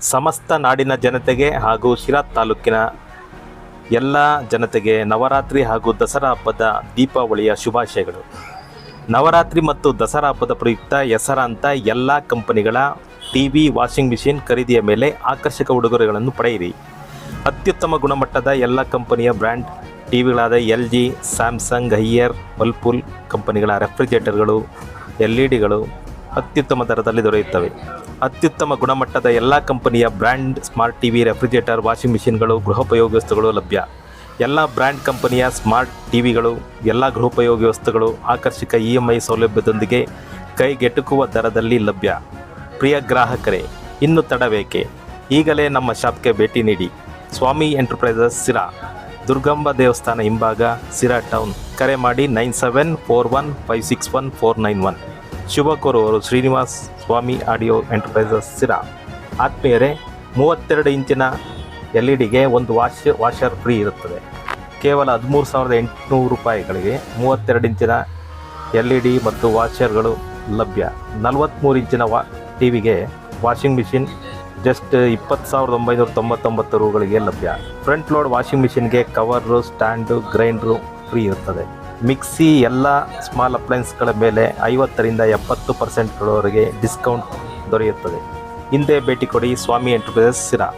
ಸಮಸ್ತ ನಾಡಿನ ಜನತೆಗೆ ಹಾಗೂ ಶಿರಾ ತಾಲೂಕಿನ ಎಲ್ಲ ಜನತೆಗೆ ನವರಾತ್ರಿ ಹಾಗೂ ದಸರಾ ಹಬ್ಬದ ದೀಪಾವಳಿಯ ಶುಭಾಶಯಗಳು. ನವರಾತ್ರಿ ಮತ್ತು ದಸರಾ ಹಬ್ಬದ ಪ್ರಯುಕ್ತ ಹೆಸರಾಂತ ಎಲ್ಲ ಕಂಪನಿಗಳ ಟಿ ವಿ ವಾಷಿಂಗ್ ಮಿಷಿನ್ ಖರೀದಿಯ ಮೇಲೆ ಆಕರ್ಷಕ ಉಡುಗೊರೆಗಳನ್ನು ಪಡೆಯಿರಿ. ಅತ್ಯುತ್ತಮ ಗುಣಮಟ್ಟದ ಎಲ್ಲ ಕಂಪನಿಯ brand ಟಿವಿಗಳಾದ L G, Samsung, Haier, Whirlpool ಕಂಪನಿಗಳ ರೆಫ್ರಿಜರೇಟರ್ಗಳು, ಎಲ್ ಇ ಡಿಗಳು ಅತ್ಯುತ್ತಮ ದರದಲ್ಲಿ ದೊರೆಯುತ್ತವೆ. ಅತ್ಯುತ್ತಮ ಗುಣಮಟ್ಟದ ಎಲ್ಲ ಕಂಪನಿಯ brand smart TV, refrigerator, washing ಮಿಷಿನ್ಗಳು, ಗೃಹೋಪಯೋಗಿ ವಸ್ತುಗಳು ಲಭ್ಯ. ಎಲ್ಲ ಬ್ರ್ಯಾಂಡ್ ಕಂಪನಿಯ ಸ್ಮಾರ್ಟ್ ಟಿವಿಗಳು, ಎಲ್ಲ ಗೃಹೋಪಯೋಗಿ ವಸ್ತುಗಳು ಆಕರ್ಷಕ ಇ ಎಂ ಐ ಸೌಲಭ್ಯದೊಂದಿಗೆ ಕೈಗೆಟುಕುವ ದರದಲ್ಲಿ ಲಭ್ಯ. ಪ್ರಿಯ ಗ್ರಾಹಕರೇ, ಇನ್ನು ತಡಬೇಕೆ ಈಗಲೇ ನಮ್ಮ ಶಾಪ್ಗೆ ಭೇಟಿ ನೀಡಿ. ಸ್ವಾಮಿ ಎಂಟರ್ಪ್ರೈಸಸ್ ಸಿರಾ. ದುರ್ಗಂಬ ದೇವಸ್ಥಾನ ಹಿಂಭಾಗ, ಸಿರಾ ಟೌನ್. ಕರೆ ಮಾಡಿ nine seven four one five six one four nine one. ಶುಭ ಕೋರುವರು ಶ್ರೀನಿವಾಸ್ ಸ್ವಾಮಿ ಆಡಿಯೋ ಎಂಟರ್ಪ್ರೈಸಸ್ ಸಿರಾ. ಆತ್ಮೀಯರೇ, ಮೂವತ್ತೆರಡು ಇಂಚಿನ ಎಲ್ ಇ ಡಿಗೆ ಒಂದು ವಾಶ್, ವಾಷರ್ ಫ್ರೀ ಇರುತ್ತದೆ. ಕೇವಲ ಹದಿಮೂರು ಸಾವಿರದ ಎಂಟುನೂರು ರೂಪಾಯಿಗಳಿಗೆ ಮೂವತ್ತೆರಡು ಇಂಚಿನ ಎಲ್ ಇ ಡಿ ಮತ್ತು ವಾಷರ್ಗಳು ಲಭ್ಯ. ನಲವತ್ತ್ಮೂರು ಇಂಚಿನ ವಾ ಟಿ ವಿಗೆ ವಾಷಿಂಗ್ ಮಿಷಿನ್ ಜಸ್ಟ್ ಇಪ್ಪತ್ತು ಸಾವಿರದ ಒಂಬೈನೂರ ತೊಂಬತ್ತೊಂಬತ್ತು ರೂಗಳಿಗೆ ಲಭ್ಯ. ಫ್ರಂಟ್ ಲೋಡ್ ವಾಷಿಂಗ್ ಮಿಷಿನ್ಗೆ ಕವರು, ಸ್ಟ್ಯಾಂಡು, ಗ್ರೈಂಡ್ರು ಫ್ರೀ ಇರುತ್ತದೆ. ಮಿಕ್ಸಿ ಎಲ್ಲ ಸ್ಮಾಲ್ ಅಪ್ಲೈನ್ಸ್ಗಳ ಮೇಲೆ ಐವತ್ತರಿಂದ ಎಪ್ಪತ್ತು ಪರ್ಸೆಂಟ್ಗಳವರೆಗೆ ಡಿಸ್ಕೌಂಟ್ ದೊರೆಯುತ್ತದೆ. ಹಿಂದೆ ಭೇಟಿ ಕೊಡಿ. ಸ್ವಾಮಿ ಎಂಟರ್ಪ್ರೈಸಸ್ ಸಿರಾ.